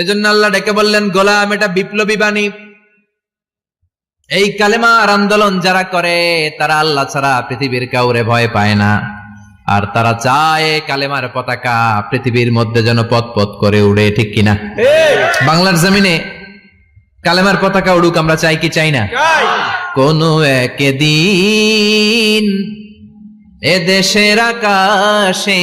এজন্য আল্লাহ ডেকে বললেন, গোলাম, এটা বিপ্লবী বাণী। এই কালেমার আন্দোলন যারা করে, তারা আল্লাহ ছাড়া পৃথিবীর কাউরে ভয় পায় না। আর তারা চায় কালেমার পতাকা পৃথিবীর মধ্যে যেন পথ পথ করে উড়ে, ঠিক কিনা? বাংলার জমিনে কালেমার পতাকা উড়ুক, আমরা চাই কি চাই না? কোনো একদিন এ দেশের আকাশে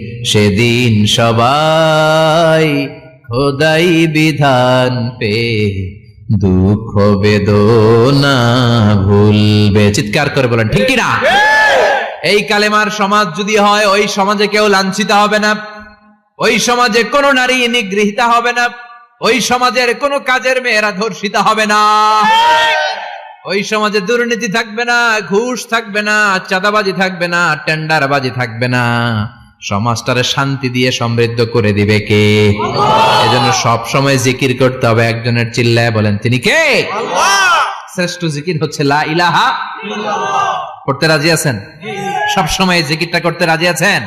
সেদিন সবাই খোদাই বিধান পে দুঃখ বেদনা ভুলবে। চিৎকার করে বলেন, ঠিক কিনা? এই কালেমার সমাজ যদি হয়, ওই সমাজে কেউ লাঞ্ছিত হবে না। ওই সমাজে কোনো নারী নিগৃহীতা হবে না। ওই সমাজের কোনো কাজের মেয়েরা ধর্ষিত হবে না। ওই সমাজে দুর্নীতি থাকবে না, ঘুষ থাকবে না, চাঁদাবাজি থাকবে না, টেন্ডারবাজি থাকবে না। সমাজটারে শান্তি দিয়ে সমৃদ্ধ করে দিবে কে? এজন্য সব সময় জিকির করতে হবে একজনের চিল্লায় বলেন তিনি কে? শ্রেষ্ঠ জিকির হচ্ছে লা ইলাহা করতে রাজি আছেন? সব সময় জিকিরটা করতে রাজি আছেন?